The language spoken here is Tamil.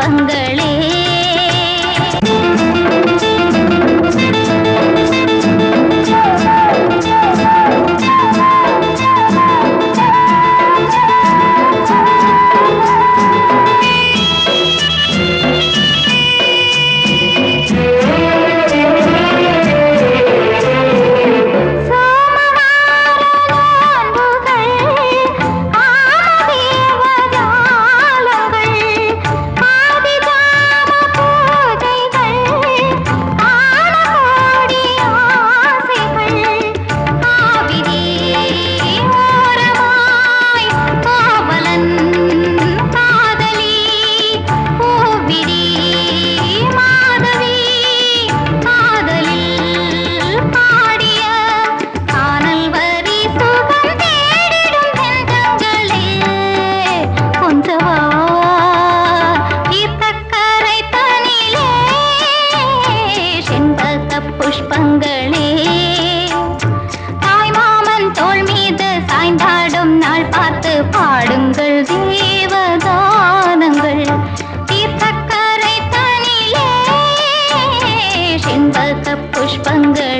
பங்களே புஷ்பங்களே. தாய்மாமன் தோல் மீது சாய்ந்தாடும் நாள் பார்த்து பாடுங்கள் தேவதானங்கள். தீர்த்தக்கரை தனிலே செண்பக புஷ்பங்கள்